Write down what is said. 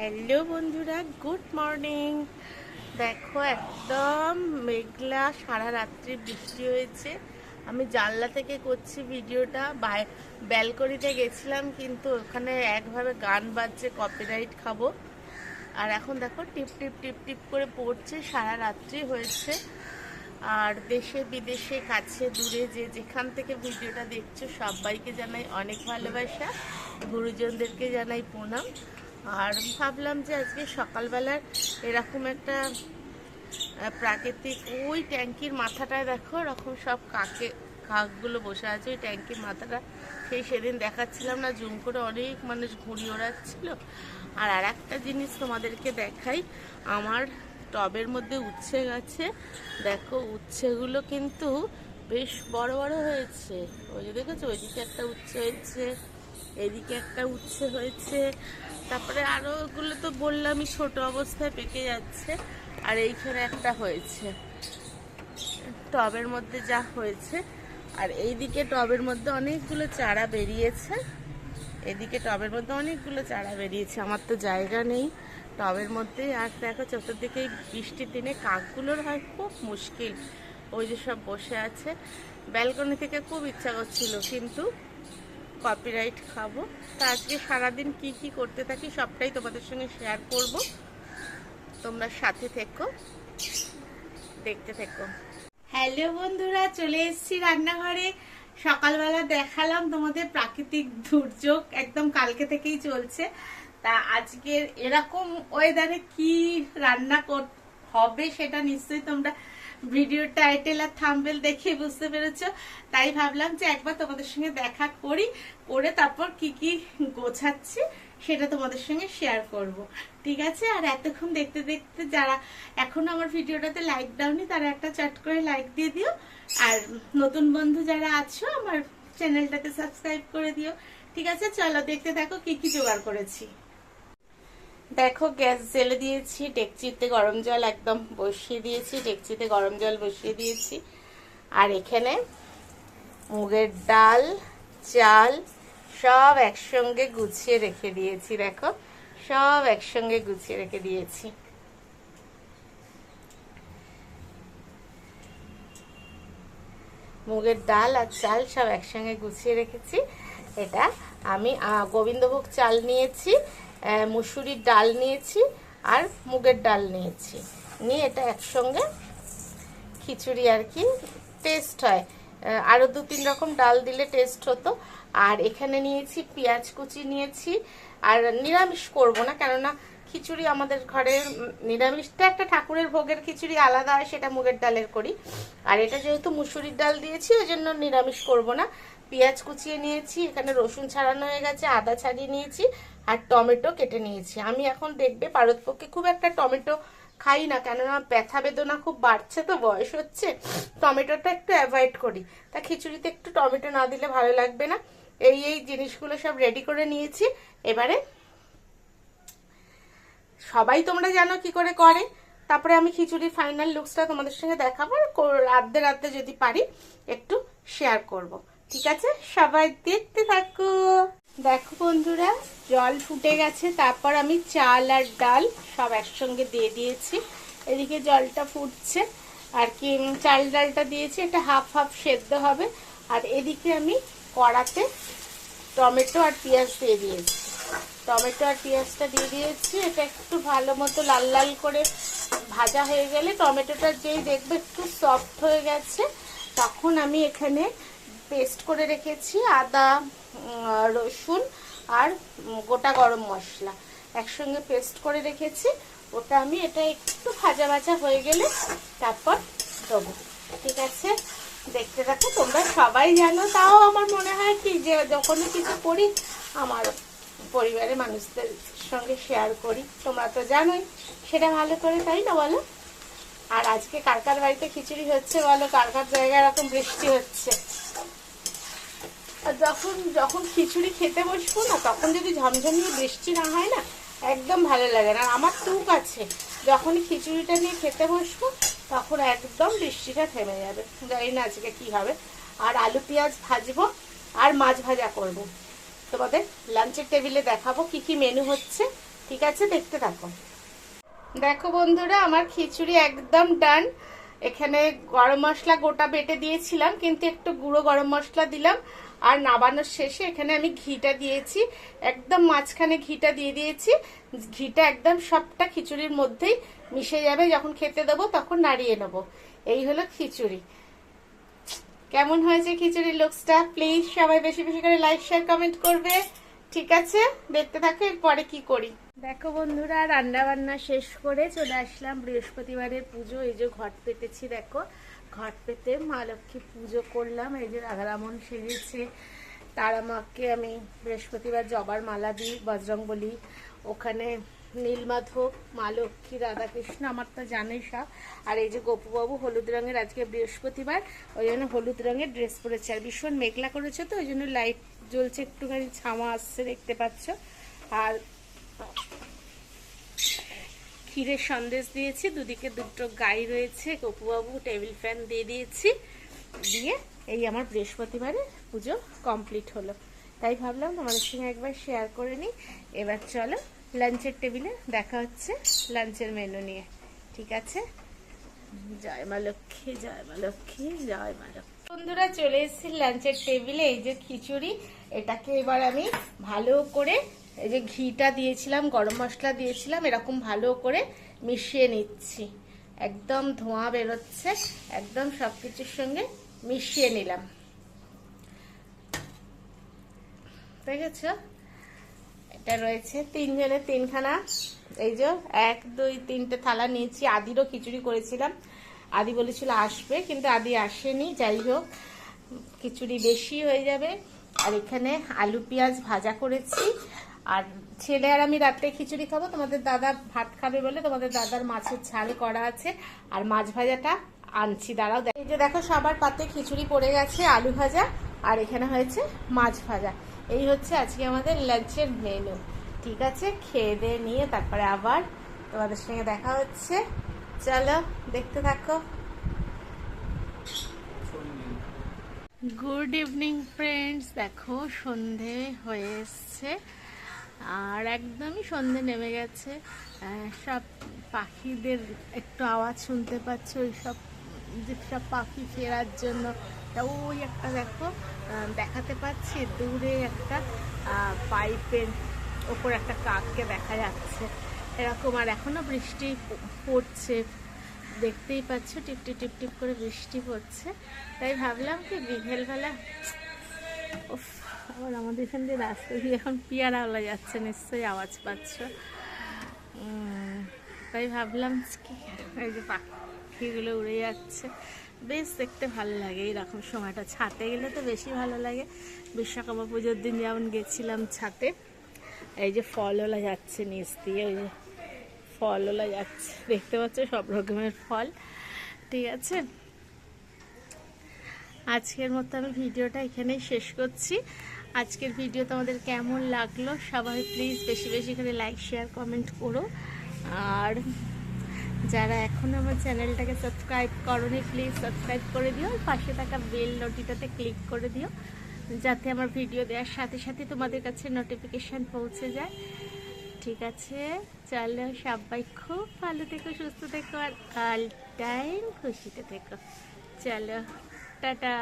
Hello বন্ধুরা, good morning. দেখো, একদম মেঘলা সারা রাত্রি বৃষ্টি হয়েছে। আমি জানলা থেকে করছি ভিডিওটা ব্যালকনিতে গেছিলাম, কিন্তু ওখানে একভাবে গান বাজছে কপিরাইট খাব। আর এখন দেখো, টিপ টিপ টিপ টিপ করে পড়ছে, সারা রাত্রি হয়েছে। আর দেশে, বিদেশে, কাছে, দূরে, যে যেখান থেকে ভিডিওটা দেখছ, সবাইকে জানাই অনেক ভালোবাসা। গুরুজনদেরকে জানাই প্রণাম। আর ভাবলাম যে আজকে সকালবেলার এরকম একটা প্রাকৃতিক, ওই ট্যাঙ্কির মাথাটায় দেখো, এরকম সব কাকে, কাকগুলো বসে আছে, ওই ট্যাঙ্কির মাথাটা। সেই সেদিন দেখাচ্ছিলাম না, জুম করে অনেক মানুষ ঘুড়ি ওড়াচ্ছিল। আর আর একটা জিনিস তোমাদেরকে দেখাই, আমার টবের মধ্যে উচ্ছে গাছে। দেখো, উচ্ছেগুলো কিন্তু বেশ বড় বড় হয়েছে। ওই যে দেখেছ, ওইদিকে একটা উচ্ছে হয়েছে, এদিকে একটা উচ্ছে হয়েছে। তারপরে আরও ওগুলো তো বললামই, ছোট অবস্থায় পেকে যাচ্ছে। আর এইখানে একটা হয়েছে। টবের মধ্যে যা হয়েছে। আর এইদিকে টবের মধ্যে অনেকগুলো চারা বেরিয়েছে। এদিকে টবের মধ্যে অনেকগুলো চারা বেরিয়েছে। আমার তো জায়গা নেই। টবের মধ্যে আর দেখো চতুর্দিকে বৃষ্টির দিনে কাকগুলোর হয় খুব মুশকিল। ওই যে সব বসে আছে। ব্যালকনি থেকে খুব ইচ্ছা করছিল, কিন্তু কপিরাইট খাব। তা আজকে সারাদিন কি কি করতে থাকি সবটাই তোমাদের সঙ্গে শেয়ার করব। তোমরা সাথে থেকো, দেখতে থেকো। হ্যালো বন্ধুরা, চলে এসেছি রান্নাঘরে। সকালবেলা দেখালাম তোমাদের প্রাকৃতিক দুর্যোগ, একদম কালকে থেকেই চলছে। তা আজকের এরকম ওয়েদারে কি রান্না হবে সেটা নিশ্চয়ই তোমরা ভিডিও টাইটেল আর থাম্বেল দেখে বুঝতে পেরেছ। তাই ভাবলাম যে একবার তোমাদের সঙ্গে দেখা করি, করে তারপর কি কি গোছাচ্ছি সেটা তোমাদের সঙ্গে শেয়ার করব। ঠিক আছে? আর এতক্ষণ দেখতে দেখতে যারা এখনও আমার ভিডিওটাতে লাইক দাওনি, তারা একটা চট করে লাইক দিয়ে দিও। আর নতুন বন্ধু যারা আছো, আমার চ্যানেলটাকে সাবস্ক্রাইব করে দিও। ঠিক আছে? চলো দেখতে থাকো, কি কি জোগাড় করেছি। দেখো, গ্যাস জেলে দিয়েছি, ডেকচিতে গরম জল একদম বসিয়ে দিয়েছি, ডেকচিতে গরম জল বসিয়ে দিয়েছি। আর এখানে মুগের ডাল, চাল সব একসঙ্গে গুছিয়ে রেখে দিয়েছি, দেখো। সব একসঙ্গে গুছিয়ে রেখে দিয়েছি। মুগের ডাল আর চাল সব একসঙ্গে গুছিয়ে রেখেছি। এটা আমি গোবিন্দভোগ চাল নিয়েছি। মুসুরির ডাল নিয়েছি আর মুগের ডাল নিয়েছি। নিয়ে এটা একসঙ্গে খিচুড়ি আর কি টেস্ট হয়। আহ, আরও দু তিন রকম ডাল দিলে টেস্ট হতো। আর এখানে নিয়েছি পেঁয়াজ কুচি নিয়েছি। আর নিরামিষ করব না কেননা খিচুড়ি আমাদের ঘরে উম, নিরামিষটা একটা ঠাকুরের ভোগের খিচুড়ি আলাদা হয় সেটা মুগের ডালের করি। আর এটা যেহেতু মুসুরির ডাল দিয়েছি ওই জন্য নিরামিষ করব না। পেঁয়াজ কুচিয়ে নিয়েছি এখানে রসুন ছাড়ানো হয়ে গেছে আদা ছাড়িয়ে নিয়েছি। আর টমেটো কেটে নিয়েছি। আমি এখন দেখবে পারতপক্ষে খুব একটা টমেটো খাই না, কেননা ব্যথা বেদনা খুব বাড়ছে তো, বয়স হচ্ছে। টমেটোটা একটু অ্যাভয়েড করি। তা খিচুড়িতে একটু টমেটো না দিলে ভালো লাগবে না। এই এই জিনিসগুলো সব রেডি করে নিয়েছি। এবারে সবাই তোমরা জানো কি করে করে। তারপরে আমি খিচুড়ির ফাইনাল লুকসটা তোমাদের সঙ্গে দেখাবো। রাধতে রাধতে যদি পারি একটু শেয়ার করব। ঠিক আছে? সবাই দেখতে থাকো। দেখো বন্ধুরা, জল ফুটে গেছে, তারপর আমি চাল আর ডাল সব একসঙ্গে দিয়ে দিয়েছি। এদিকে জলটা ফুটছে, আর কি চাল ডালটা দিয়েছি, এটা হাফ হাফ সেদ্ধ হবে। আর এদিকে আমি কড়াতে টমেটো আর পেঁয়াজ দিয়ে দিয়েছি। টমেটো আর পেঁয়াজটা দিয়ে দিয়েছি, এটা একটু ভালো মতো লাল লাল করে ভাজা হয়ে গেলে টমেটোটা যেই দেখবে একটু সফট হয়ে গেছে, তখন আমি এখানে পেস্ট করে রেখেছি, আদা রসুন আর গোটা গরম মশলা। একসঙ্গে পেস্ট করে রেখেছি, ওটা আমি এটা একটু ভাজা ভাজা হয়ে গেলে তারপর দেবো। ঠিক আছে? দেখতে থাকো, তোমরা সবাই জানো, তাও আমার মনে হয় কি যে যখনই কিছু করি, আমার পরিবারের মানুষদের সঙ্গে শেয়ার করি। তোমরা তো জানোই, সেটা ভালো করে, তাই না বলো? আর আজকে কার কার বাড়িতে খিচুড়ি হচ্ছে বলো কার কার জায়গায় এরকম বৃষ্টি হচ্ছে। আর যখন যখন খিচুড়ি খেতে বসবো না, তখন যদি ঝমঝমিয়ে বৃষ্টি না হয় না, একদম ভালো লাগে না। আমার টুক আছে, যখন খিচুড়িটা নিয়ে খেতে বসবো, তখন একদম বৃষ্টিটা থেমে যাবে। জানি না আজকে কী হবে। আর আলু পেঁয়াজ ভাজবো, আর মাছ ভাজা করব। তোমাদের লাঞ্চের টেবিলে দেখাবো কি কি মেনু হচ্ছে। ঠিক আছে, দেখতে থাকো। দেখো বন্ধুরা, আমার খিচুড়ি একদম ডান এখানে গরম মশলা গোটা বেটে দিয়েছিলাম, কিন্তু একটু গুঁড়ো গরম মশলা দিলাম। আর নাবানোর শেষে এখানে আমি ঘিটা দিয়েছি। একদম মাঝখানে ঘিটা দিয়ে দিয়েছি। ঘিটা একদম সবটা খিচুড়ির মধ্যেই মিশে যাবে। যখন খেতে দেবো তখন নাড়িয়ে নেব। এই হলো খিচুড়ি। কেমন হয়েছে খিচুড়ির লুকসটা? প্লিজ সবাই বেশি বেশি করে লাইক, শেয়ার, কমেন্ট করবে। ঠিক আছে? দেখতে থাকো, এরপরে কি করি? দেখো বন্ধুরা রান্না বান্না শেষ করে চলে আসলাম বৃহস্পতিবারের পুজো। এই যে ঘট পেতেছি, দেখো। ঘট পেতে মা লক্ষ্মী পুজো করলাম। এই যে রাধারামন সেজেছে, তারা মাকে আমি বৃহস্পতিবার জবার মালা দিই বজরং বলি ওখানে নীলমাধব মা লক্ষ্মী রাধাকৃষ্ণ, আমার তো জানোই সব। আর এই যে গোপুবাবু হলুদ রঙের আজকে বৃহস্পতিবার, ওই জন্য হলুদ রঙের ড্রেস পরেছে। আর ভীষণ মেঘলা করেছে তো, ওই জন্য লাইট জ্বলছে, একটুখানি ছামা আসছে, দেখতে পাচ্ছ। আর ক্ষীরের সন্দেশ দিয়েছি, দুদিকে দুটো গাই রয়েছে, কপুবাবু টেবিল ফ্যান দিয়ে দিয়েছি, দিয়ে এই আমার বৃহস্পতিবারে পুজো কমপ্লিট হলো। তাই ভাবলাম তোমাদের সঙ্গে একবার শেয়ার করে নিই। এবার চলো লাঞ্চের টেবিলে দেখা হচ্ছে লাঞ্চের মেনু নিয়ে। ঠিক আছে? জয় মা লক্ষ্মী, জয় মা লক্ষ্মী, জয় মা লক্ষ্মী। বন্ধুরা চলে এসেছি লাঞ্চের টেবিলে এই যে খিচুড়ি, এটাকে এবার আমি ভালো করে এই যে ঘিটা দিয়েছিলাম, গরম মশলা দিয়েছিলাম, এরকম ভালো করে মিশিয়ে নিচ্ছি। একদম ধোঁয়া বেরোচ্ছে, একদম সব কিছুর সঙ্গে মিশিয়ে নিলাম। দেখেছ? এটা রয়েছে তিনজনের তিনখানা। এই যে এক, দুই, তিনটে থালা নিয়েছি। আদিরও খিচুড়ি করেছিলাম। আদি বলেছিল আসবে, কিন্তু আদি আসেনি। যাই হোক, খিচুড়ি বেশি হয়ে যাবে। আর এখানে আলু পেঁয়াজ ভাজা করেছি। আর ছেলে আর আমি রাত্রে খিচুড়ি খাব, তোমাদের দাদা ভাত খাবে বলে তোমাদের দাদার মাছের ঝাল করা আছে, আর মাছ ভাজাটা আনছি, দাঁড়াও এই যে দেখো, সবার পাতে খিচুড়ি পড়ে গেছে, আলু ভাজা, আর এখানে হয়েছে মাছ ভাজা। এই হচ্ছে আজকে আমাদের লাঞ্চের মেনু ঠিক আছে, খেয়ে দিয়ে নিয়ে তারপরে আবার তোমাদের সঙ্গে দেখা হচ্ছে। চলো, দেখতে থাকো। গুড ইভিনিং ফ্রেন্ডস দেখো, সন্ধে হয়ে এসছে। আর একদমই সন্ধে নেমে গেছে। সব পাখিদের একটু আওয়াজ শুনতে পাচ্ছ ওই সব যেসব পাখি ফেরার জন্য। তা ওই একটা দেখো দেখাতে পাচ্ছি, দূরে একটা পাইপের ওপর একটা কাককে দেখা যাচ্ছে। এরকম আর এখনও বৃষ্টি পড়ছে। দেখতেই পাচ্ছ টিপটি টিপ টিপ করে বৃষ্টি পড়ছে। তাই ভাবলাম কি বিকেলবেলা আবার আমাদের এখান দিয়ে রাস্তা দিয়ে এখন পিয়ারাওয়ালা যাচ্ছে, নিশ্চয়ই আওয়াজ পাচ্ছ। তাই ভাবলাম, কি এই যে পাখিগুলো উড়ে যাচ্ছে। বেশ, দেখতে ভালো লাগে, এইরকম সময়টা। ছাতে গেলে তো বেশি ভালো লাগে। বিশ্বকর্মা পুজোর দিন যেমন গেছিলাম ছাতে, এই যে ফলওলা যাচ্ছে নিচ দিয়ে, ওই যে ফলওলা যাচ্ছে। দেখতে পাচ্ছ সব রকমের ফল, ঠিক আছে? আজকের মতো আমি ভিডিওটা এখানেই শেষ করছি। আজকের ভিডিও তোমাদের কেমন লাগল? সবাই প্লিজ বেশি বেশি করে লাইক শেয়ার কমেন্ট করো। আর যারা এখনও আমার চ্যানেলটাকে সাবস্ক্রাইব করনি প্লিজ সাবস্ক্রাইব করে দিও পাশে থাকা বেল নোটিটাতে ক্লিক করে দিও, যাতে আমার ভিডিও দেওয়ার সাথে সাথে তোমাদের কাছে নোটিফিকেশান পৌঁছে যায়। ঠিক আছে, চলো সবাই খুব ভালো থেকো, সুস্থ থেকো আর অল টাইম খুশিতে থেকো। চলো, টাটা।